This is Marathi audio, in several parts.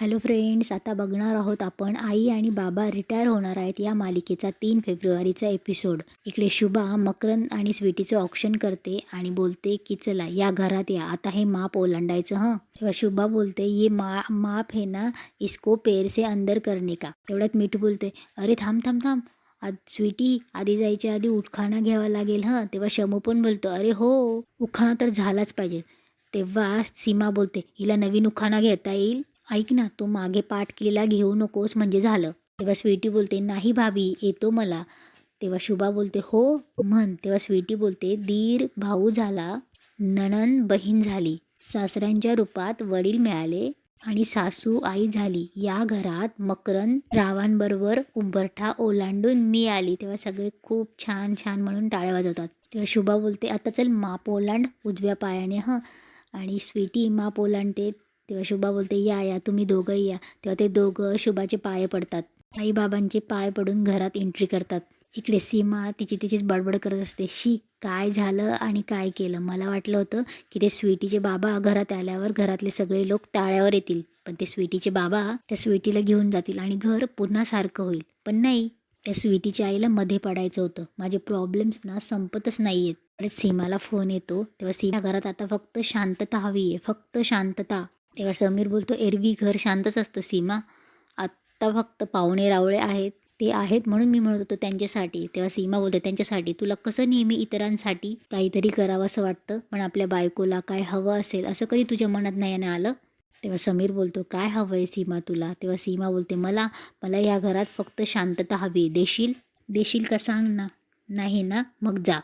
हॅलो फ्रेंड्स आता बघणार आहोत आपण आई आणि बाबा रिटायर होणार आहेत या मालिकेचा तीन फेब्रुवारीचा एपिसोड इकडे शुभा मकरंद आणि स्वीटीचं ऑप्शन करते आणि बोलते की चला या घरात या. आता हे माप ओलांडायचं हं? तेव्हा शुभा बोलते ये मा माप हे ना इसको पेर से अंदर करणे का. तेवढ्यात मीठू बोलते अरे थांब थांब थांब. आज स्वीटी आधी जायच्या आधी उठखाना घ्यावा लागेल हं? तेव्हा शमू पण बोलतो अरे हो उखाणा तर झालाच पाहिजे. तेव्हा सीमा बोलते हिला नवीन उखाणा घेता येईल? ऐक ना तो मागे पाठ केलेला घेऊ नकोस म्हणजे झालं. तेव्हा स्वीटी बोलते नाही भाभी येतो मला. तेव्हा शुभा बोलते हो म्हण. तेव्हा स्वीटी बोलते दीर भाऊ झाला नणन बहीण झाली. सासऱ्यांच्या रूपात वडील मिळाले आणि सासू आई झाली. या घरात मकरन रावांबरोबर उंबरठा ओलांडून मी आली. तेव्हा सगळे खूप छान छान म्हणून टाळ्या वाजवतात. तेव्हा शुभा बोलते आता चल माप ओलांड उजव्या पायाने हं. आणि स्वीटी माप ओलांडते तेव्हा शुभा बोलते या या तुम्ही दोघंही या. तेव्हा ते दोघं शुभाचे पाय पडतात. आई बाबांचे पाय पडून घरात एंट्री करतात. इकडे सीमा तिची तिचीच बडबड करत असते. शी काय झालं आणि काय केलं? मला वाटलं होतं की ते स्वीटीचे बाबा घरात आल्यावर घरातले सगळे लोक टाळ्यावर येतील. पण ते स्वीटीचे बाबा त्या स्वीटीला घेऊन जातील आणि घर पुन्हा सारखं होईल. पण नाही त्या स्वीटीच्या आईला मध्ये पडायचं होतं. माझे प्रॉब्लेम्स ना संपतच नाही आहेत परत सीमाला फोन येतो. तेव्हा सीमा घरात आता फक्त शांतता हवी आहे. फक्त शांतता. तेव्हा समीर बोलतो एरवी घर शांतच असतं सीमा. आत्ता फक्त पाहुणे रावळे आहेत ते आहेत म्हणून मी म्हणत होतो त्यांच्यासाठी. तेव्हा सीमा बोलते त्यांच्यासाठी. तुला कसं नेहमी इतरांसाठी काहीतरी करावं असं वाटतं? पण आपल्या बायकोला काय हवं असेल? असं कधी तुझ्या मनात नाही ना आलं? तेव्हा समीर बोलतो काय हवं आहे सीमा तुला? तेव्हा सीमा बोलते मला मला या घरात फक्त शांतता हवी. देशील? देशील का सांग ना. नाही ना. मग जा.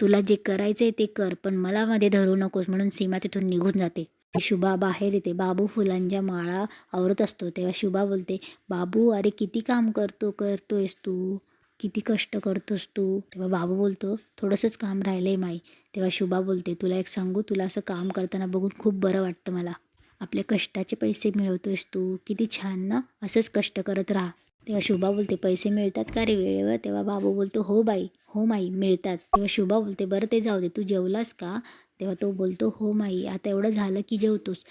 तुला जे करायचं आहे ते कर पण मला मध्ये धरू नकोस. म्हणून सीमा तिथून निघून जाते. शुभा बाहेर येते. बाबू फुलांच्या माळा आवरत असतो. तेव्हा शुभा बोलते बाबू अरे किती काम करतो करतोयस तू? किती कष्ट करतोस तू? तेव्हा बाबू बोलतो थोडंसंच काम राहिलंय माई. तेव्हा शुभा बोलते तुला एक सांगू तुला असं काम करताना बघून खूप बरं वाटतं मला. आपल्या कष्टाचे पैसे मिळवतोयस तू? किती छान ना? असंच कष्ट करत राहा. तेव्हा शुभा बोलते पैसे मिळतात का रे वेळेवर? तेव्हा बाबू बोलतो हो बाई हो माई मिळतात. तेव्हा शुभा बोलते बरं ते जाऊ दे. तू जेवलास का? तेव्हा तो बोलतो हो माई आता एवढं झालं की जेवतोस.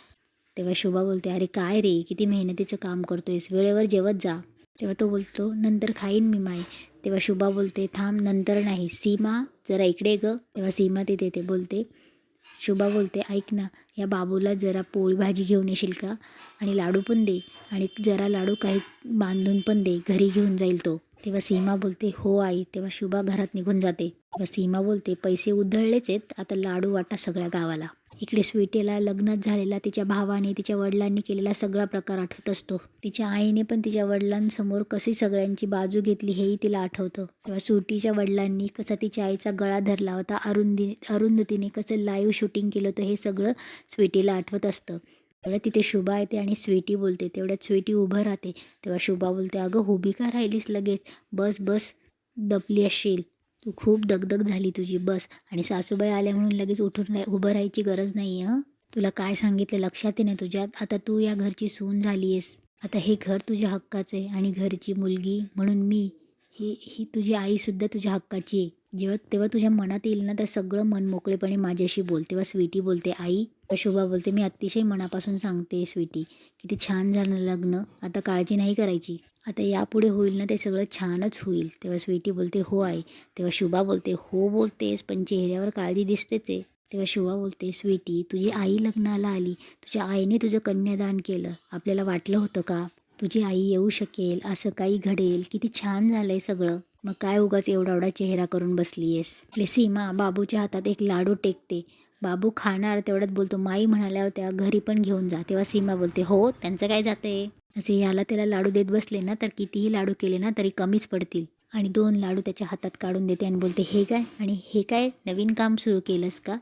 तेव्हा शुभा बोलते अरे काय रे किती मेहनतीचं काम करतोयस वेळेवर जेवत जा. तेव्हा तो बोलतो नंतर खाईन मी माई. तेव्हा शुभा बोलते थांब नंतर नाही सीमा जरा इकडे ग. तेव्हा सीमा तिथे ते बोलते शुभा बोलते ऐक ना या बाबूला जरा पोळी भाजी घेऊन येशील का? आणि लाडू पण दे आणि जरा लाडू काही बांधून पण दे घरी घेऊन जाईल तो. तेव्हा सीमा बोलते हो आई. तेव्हा शुभा घरात निघून जाते. सीमा बोलते पैसे उधळलेच आहेत. आता लाडू वाटा सगळ्या गावाला. इकडे स्वीटेला लग्नात झालेला तिच्या भावाने तिच्या वडिलांनी केलेला सगळा प्रकार आठवत असतो. तिच्या आईने पण तिच्या वडिलांसमोर कशी सगळ्यांची बाजू घेतली हेही तिला आठवतं. तेव्हा सुटीच्या वडिलांनी कसा तिच्या आईचा गळा धरला होता अरुंदी अरुंधतीने कसं लाईव्ह शूटिंग केलं होतं हे सगळं स्वीटीला आठवत असतं. तेवढ्या तिथे शुभा येते आणि स्वीटी बोलते तेवढ्यात स्वीटी उभं राहते. तेव्हा शुभा बोलते अगं उभी का राहिलीस लगेच? बस बस दपली असशील खूप दगदग झाली तुझी बस. आणि सासूबाई आल्या म्हणून लगेच उठून राह उभं राहायची गरज नाही आहे हं? तुला काय सांगितलं लक्षात आहे ना तुझ्यात? आता तू या घरची सून झाली आहेस. आता हे घर तुझ्या हक्काचं आहे आणि घरची मुलगी म्हणून मी ही ही तुझी आईसुद्धा तुझ्या हक्काची आहे. जेव्हा तेव्हा तुझ्या मनात येईल ना तर सगळं मन मोकळेपणे माझ्याशी बोल. तेव्हा स्वीटी बोलते आई अशोभा बोलते. मी अतिशय मनापासून सांगते स्वीटी किती छान झालं लग्न. आता काळजी नाही करायची. आता यापुढे होईल ना ते सगळं छानच होईल. तेव्हा स्वीटी बोलते हो आई. तेव्हा शुभा बोलते हो बोलतेस पण चेहऱ्यावर काळजी दिसतेच आहे. तेव्हा शुभा बोलते स्वीटी तुझी आई लग्नाला आली. तुझ्या आईने तुझं कन्यादान केलं. आपल्याला वाटलं होतं का? तुझी आई येऊ शकेल. असं काही घडेल. किती छान झालं आहे सगळं. मग काय उगाच एवढा एवढा चेहरा करून बसली आहेस सीमा बाबूच्या हातात एक लाडू टेकते. बाबू खाणार. तेवढ्यात बोलतो माई म्हणाल्या होत्या घरी पण घेऊन जा. तेव्हा सीमा बोलते हो त्यांचं काय जाते असे याला त्याला लाडू देत बसले ना तर कितीही लाडू केले ना तरी कमीच पडतील. आणि दोन लाडू त्याच्या हातात काढून देते आणि बोलते हे काय? आणि हे काय? नवीन काम सुरू केलंस का?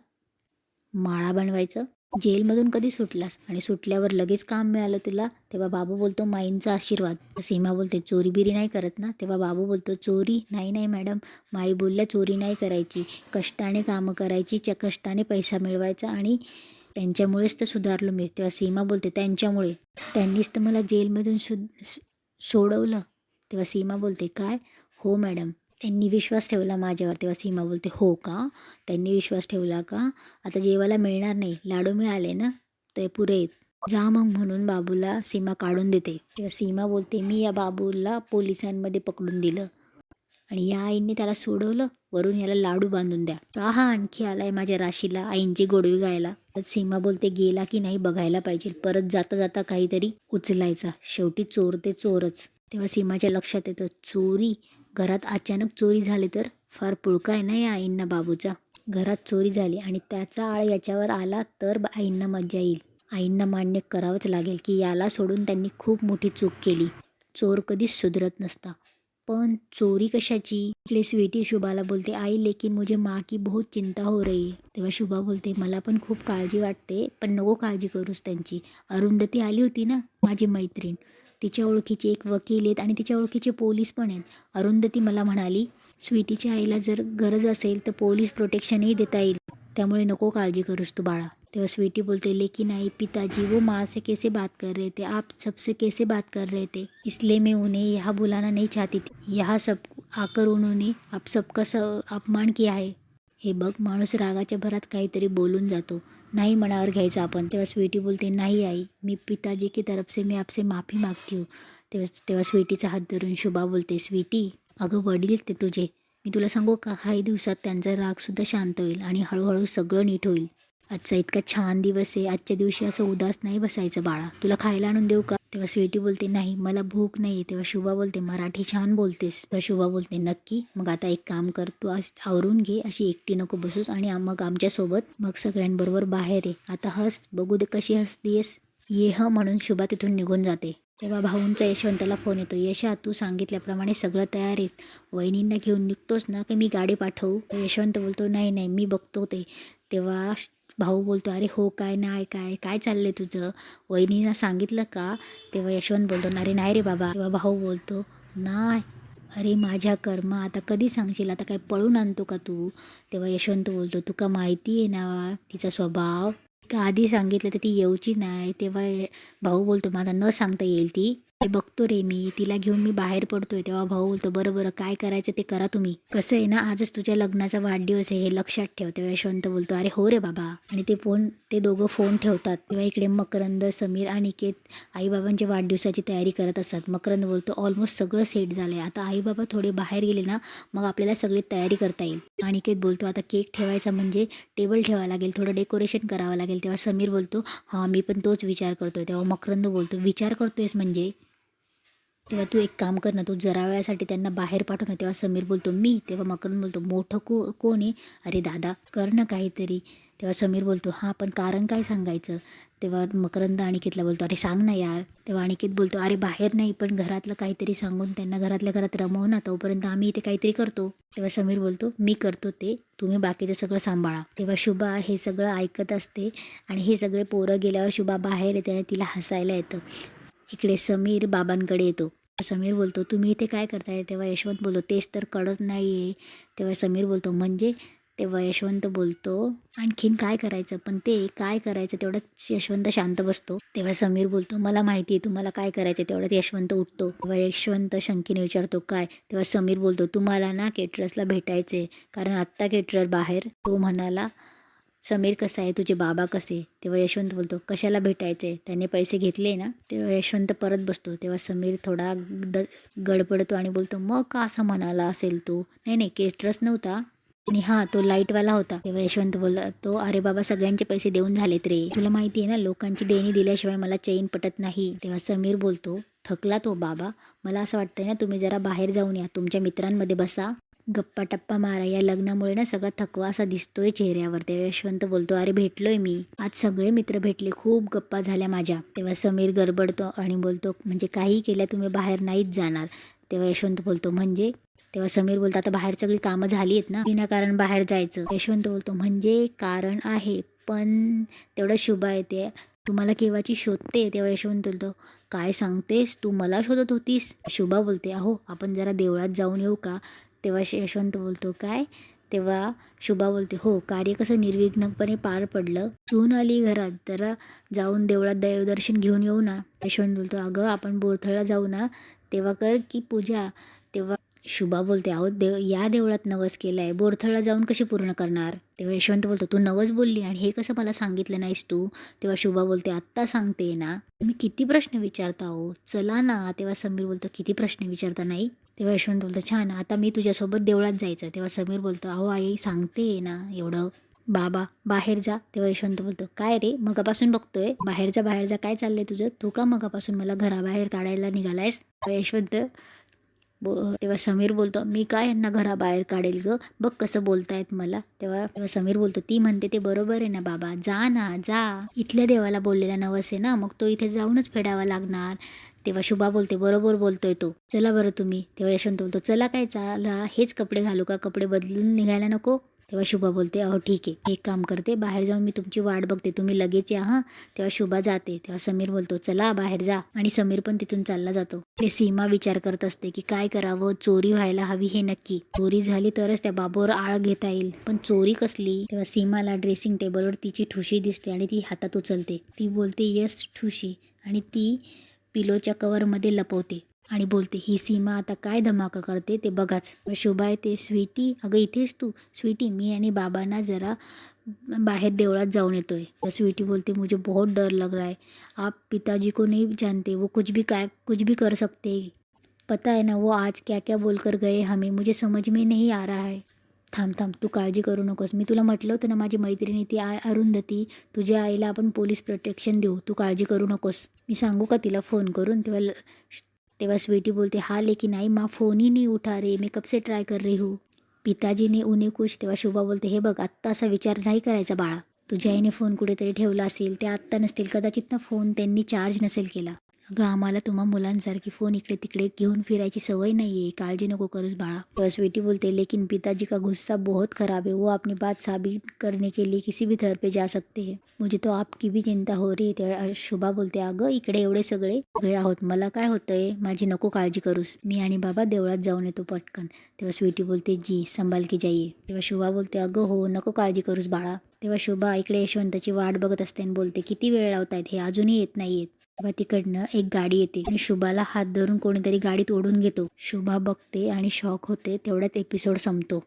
माळा बनवायचं? जेलमधून कधी सुटलास? आणि सुटल्यावर लगेच काम मिळालं तुला? तेव्हा बाबू बोलतो माईंचा आशीर्वाद. सीमा बोलते चोरी बिरी नाही करत ना? तेव्हा बाबू बोलतो चोरी? नाही नाही मॅडम. माई बोलल्या चोरी नाही करायची. कष्टाने कामं करायची च्या कष्टाने पैसा मिळवायचा आणि त्यांच्यामुळेच तर सुधारलो मी तेव्हा सीमा बोलते त्यांच्यामुळे. त्यांनीच तर मला जेलमधून सु सोडवलं. तेव्हा सीमा बोलते काय? हो मॅडम. त्यांनी विश्वास ठेवला माझ्यावर. तेव्हा सीमा बोलते हो का? त्यांनी विश्वास ठेवला का? आता जेवायला मिळणार नाही. लाडू मिळाले ना? ते पुरे जा मग म्हणून बाबूला सीमा काढून देते. तेव्हा सीमा बोलते मी या बाबूला पोलिसांमध्ये पकडून दिलं. आणि या आईने त्याला सोडवलं. वरून याला लाडू बांधून द्या. का हा आणखी आलाय माझ्या राशीला. आईंची गोडवी गायला. तर सीमा बोलते गेला की नाही बघायला पाहिजे. परत जाता जाता काहीतरी उचलायचा. शेवटी चोर ते चोरच. तेव्हा सीमाच्या लक्षात येतं चोरी? घरात अचानक चोरी झाली तर? फार पुळका आहे ना या आईंना बाबूचा? घरात चोरी झाली आणि त्याचा आळ याच्यावर आला तर आईंना मजा येईल. आईंना मान्य करावंच लागेल की याला सोडून त्यांनी खूप मोठी चूक केली. चोर कधीच सुधरत नसता. पण चोरी कशाची? इकडे स्वीटी शुभाला बोलते आई लेकिन मुझे माँ की बहुत चिंता हो रही आहे तेव्हा शुभा बोलते मला पण खूप काळजी वाटते पण नको काळजी करूस त्यांची. अरुंधती आली होती ना माझी मैत्रीण. तिच्या ओळखीचे एक वकील आहेत आणि तिच्या ओळखीचे पोलीस पण आहेत. अरुंधती मला म्हणाली स्वीटीच्या आईला जर गरज असेल तर पोलीस प्रोटेक्शनही देता येईल. त्यामुळे नको काळजी करूस तू बाळा. तेव्हा हो? स्वीटी बोलते लेकिन आई पिताजी वो माँ से कैसे बात कर रहे थे? आप सबसे कैसे बात कर रहे थे? इसलिए मैं उन्हें यहाँ बुलाना नहीं चाहती थी। यहाँ सब आकर उन्होंने आप सबका स अपमान किया है। हे बघ माणूस रागाच्या भरात काहीतरी बोलून जातो. नाही मनावर घ्यायचं आपण. तेव्हा स्वीटी बोलते नाही आई मी पिताजी की तरफ से मी आपसे माफ़ी मागती हूँ. तेव्हा तेव्हा स्वीटीचा हात धरून शुभा बोलते स्वीटी अगं वडील ते तुझे. मी तुला सांगू का? काही दिवसात त्यांचा रागसुद्धा शांत होईल आणि हळूहळू सगळं नीट होईल. आजचा इतका छान दिवस आहे. आजच्या दिवशी असं उदास नाही बसायचं बाळा. तुला खायला आणून देऊ का? तेव्हा स्वीटी बोलते नाही मला भूक नाही तेव्हा शुभा बोलते मराठी छान बोलतेस. तेव्हा शुभा बोलते नक्की. मग आता एक काम कर तू आज आवरून घे. अशी एकटी नको बसूस आणि मग आमच्यासोबत मग सगळ्यांबरोबर बाहेर आहे आता हस बघू दे कशी हसतीयस. ये ह म्हणून शुभा तिथून निघून जाते. तेव्हा भाऊंचा यशवंताला फोन येतो यशा तू सांगितल्याप्रमाणे सगळं तयार आहेस वहिनींना घेऊन निघतोस ना की मी गाडी पाठवू? यशवंत बोलतो नाही नाही मी बघतो ते. तेव्हा भाऊ बोलतो अरे हो काय नाही काय काय चाललंय तुझं? वहिनीला सांगितलं का? तेव्हा यशवंत बोलतो अरे नाही रे बाबा. तेव्हा भाऊ बोलतो नाही. अरे माझ्या कर्म आता कधी सांगशील? आता काय पळून आणतो का तू? तेव्हा यशवंत बोलतो तुका माहिती आहे ना तिचा स्वभाव? का आधी सांगितलं तर ती येऊची नाही. तेव्हा भाऊ बोलतो मला न सांगता येईल ती. ते बघतो रे मी. तिला घेऊन मी बाहेर पडतोय. तेव्हा भाऊ बोलतो बरं बरं काय करायचं ते करा तुम्ही. कसं आहे ना आजच तुझ्या लग्नाचा वाढदिवस आहे हे लक्षात ठेव. तेव्हा यशवंत बोलतो अरे हो रे बाबा. आणि ते फोन ते दोघं फोन ठेवतात. तेव्हा इकडे मकरंद समीर आणि केत आईबाबांच्या वाढदिवसाची तयारी करत असतात. मकरंद बोलतो ऑलमोस्ट सगळं सेट झालंय. आता आईबाबा थोडे बाहेर गेले ना मग आपल्याला सगळी तयारी करता येईल. अनिकेत बोलतो आता केक ठेवायचा म्हणजे टेबल ठेवावं लागेल. थोडं डेकोरेशन करावं लागेल. तेव्हा समीर बोलतो हां मी पण तोच विचार करतोय. तेव्हा मकरंद बोलतो विचार करतोयस म्हणजे? तेव्हा तू एक काम कर ना तू जरा वेळासाठी त्यांना बाहेर पाठव ना. तेव्हा समीर बोलतो मी. तेव्हा मकरंद बोलतो मोठं को कोण आहे? अरे दादा कर ना काहीतरी. तेव्हा समीर बोलतो हां पण कारण काय सांगायचं? तेव्हा मकरंद अनिकेतला बोलतो अरे सांग ना यार. तेव्हा अनिकेत बोलतो अरे बाहेर नाही पण घरातलं काहीतरी सांगून त्यांना घरातल्या घरात रमव ना तोपर्यंत आम्ही इथे काहीतरी करतो. तेव्हा समीर बोलतो मी करतो ते तुम्ही बाकीचं सगळं सांभाळा. तेव्हा शुभा हे सगळं ऐकत असते आणि हे सगळे पोरं गेल्यावर शुभा बाहेर येते आणि तिला हसायला येतं. इकडे समीर बाबांकडे येतो. समीर बोलतो तुम्ही इथे काय करताय? तेव्हा यशवंत बोलतो तेच तर कळत नाही आहे तेव्हा समीर बोलतो म्हणजे? तेव्हा यशवंत बोलतो आणखीन काय करायचं? पण ते काय करायचं तेवढंच यशवंत शांत बसतो. तेव्हा समीर बोलतो मला माहिती आहे तुम्हाला काय करायचं तेवढ्यात यशवंत उठतो. तेव्हा यशवंत शंकीने विचारतो काय? तेव्हा समीर बोलतो तुम्हाला ना केटरसला भेटायचे कारण आत्ता केटरर बाहेर. तो म्हणाला समीर कसा आहे? तुझे बाबा कसे तेव्हा यशवंत बोलतो कशाला भेटायचे त्याने पैसे घेतले ना? तेव्हा यशवंत परत बसतो. तेव्हा समीर थोडा द गडबडतो आणि बोलतो मग का असं म्हणाला असेल तो? नाही नाही केस्ट्रस नव्हता. आणि हां तो लाईटवाला होता. तेव्हा यशवंत बोलला तो अरे बाबा सगळ्यांचे पैसे देऊन झालेत रे. तुला माहिती आहे ना लोकांची देणी दिल्याशिवाय मला चैन पटत नाही. तेव्हा समीर बोलतो थकला तो बाबा. मला असं वाटतंय ना तुम्ही जरा बाहेर जाऊन या. तुमच्या मित्रांमध्ये बसा. गप्पा टप्पा मारा. या लग्नामुळे ना सगळा थकवा असा दिसतोय चेहऱ्यावर. तेव्हा यशवंत बोलतो अरे भेटलोय मी. आज सगळे मित्र भेटले. खूप गप्पा झाल्या माझ्या. तेव्हा समीर गडबडतो आणि बोलतो म्हणजे काही केल्या तुम्ही बाहेर नाहीच जाणार. तेव्हा यशवंत बोलतो म्हणजे? तेव्हा समीर बोलतो आता बाहेर सगळी कामं झाली आहेत ना? विनाकारण बाहेर जायचं. यशवंत बोलतो म्हणजे कारण आहे पण तेवढं शुभ आहे ते. तुम्हाला केव्हाची शोधते? तेव्हा यशवंत बोलतो काय सांगतेस? तू मला शोधत होतीस. शुभा बोलते अहो आपण जरा देवळात जाऊन येऊ का? तेव्हा श- यशवंत बोलतो काय? तेव्हा शुभा बोलते हो कार्य कसं निर्विघ्नपणे पार पडलं. सून आली घरात जरा जाऊन देवळात देवदर्शन घेऊन येऊ ना. यशवंत बोलतो अगं आपण बोरथळला जाऊ ना. तेव्हा कर की पूजा. तेव्हा शुभा बोलते अहो देव या देवळात नवस केलाय. बोरथळला जाऊन कशी पूर्ण करणार? तेव्हा यशवंत बोलतो तू नवस बोलली आणि हे कसं मला सांगितलं नाहीस तू? तेव्हा शुभा बोलते आत्ता सांगते ना. तुम्ही किती प्रश्न विचारता हो? चला ना. तेव्हा समीर बोलतो किती प्रश्न विचारता नाही? तेव्हा यशवंत बोलतो छान आता मी तुझ्यासोबत देवळात जायचं तेव्हा समीर बोलतो अहो आई सांगते ना एवढं. बाबा बाहेर जा. तेव्हा यशवंत बोलतो काय रे मगापासून बघतोय बाहेरचा बाहेर जा काय चाललंय तुझं? तू का मगापासून मला घराबाहेर काढायला निघालायस? यशवंत बो तेव्हा समीर बोलतो मी काय यांना घराबाहेर काढेल ग? बघ कसं बोलतायत मला. तेव्हा तेव्हा समीर बोलतो ती म्हणते ते बरोबर आहे ना बाबा? जा ना जा. इथल्या देवाला बोललेला नवस आहे ना मग तो इथे जाऊनच फेडावा लागणार. तेव्हा शुभा बोलते बरोबर बोलतोय तो. चला बरं तुम्ही. तेव्हा यशवंत बोलतो चला काय चला हेच कपडे घालू का? कपडे बदलून निघायला नको? तेव्हा शुभा बोलते अहो ठीक आहे. एक काम करते बाहेर जाऊन मी तुमची वाट बघते. तुम्ही लगेच या हां. तेव्हा शुभा जाते. तेव्हा समीर बोलतो चला बाहेर जा. आणि समीर पण तिथून चालला जातो. हे सीमा विचार करत असते की काय करावं? चोरी व्हायला हवी हे नक्की. चोरी झाली तरच त्या बाबूवर आळ घेता येईल. पण चोरी कसली? तेव्हा सीमाला ड्रेसिंग टेबलवर तिची ठुशी दिसते आणि ती हातात उचलते. ती बोलते यस ठुशी. आणि ती पिलोच्या कवरमध्ये लपवते. आणि बोलते ही सीमा आता काय धमाका करते ते बघाच. शोभा येते स्वीटी. अगं इथेच तू. स्वीटी मी आणि बाबांना जरा बाहेर देवळात जाऊन येतोय. तर स्वीटी बोलते मुझे बहुत डर लग रहा है. आप पिताजी को नहीं जानते वो कुछ भी काय कुछ भी कर सकते हैं. पता है ना वो आज क्या क्या बोलकर गए हमें मुझे समझ में नहीं आ रहा है. थांब थांब तू काळजी करू नकोस. मी तुला म्हटलं होतं ना माझी मैत्रिणी ती आय अरुंधती. तुझ्या आईला आपण पोलीस प्रोटेक्शन देऊ. तू काळजी करू नकोस. मी सांगू का तिला फोन करून? तेव्हा ल- तेव्हा स्वीटी बोलते हा लेकिन आई माँ फोन ही नहीं उठा रही मैं कब से ट्राय कर रही हूँ? पिताजीने उन्हे कुछ तेव्हा शुभा बोलते हे बघ आत्ता असा विचार नाही करायचा बाळा. तुझ्या आईने फोन कुठेतरी ठेवला असेल ते आत्ता नसतील कदाचित ना फोन त्यांनी चार्ज नसेल केला. अगं आम्हाला तुम्हा मुलांसारखी फोन इकडे तिकडे घेऊन फिरायची सवय नाही आहे काळजी नको करूस बाळा. तेव्हा स्वीटी बोलते लेकिन पिताजी का गुस्सा बहुत खराब है? वो अपनी बात साबित करने के लिए किसी भी थर पे जा सकते हैं। मुझे तो आपकी भी चिंता हो रही है। तेव्हा शुभा बोलते अगं इकडे एवढे सगळे सगळे आहोत मला काय होतंय? माझी नको काळजी करूस. मी आणि बाबा देवळात जाऊन येतो पटकन. तेव्हा स्वीटी बोलते जी संभाल की जाईये तेव्हा शुभा बोलते अगं हो नको काळजी करूस बाळा. तेव्हा शुभा इकडे यशवंताची वाट बघत असते आणि बोलते किती वेळ लावतायत? हे अजूनही येत नाहीयेत. तेव्हा तिकडनं एक गाडी येते आणि शुभाला हात धरून कोणीतरी गाडीत ओढून घेतो. शुभा बघते आणि शॉक होते तेवढ्यात एपिसोड संपतो.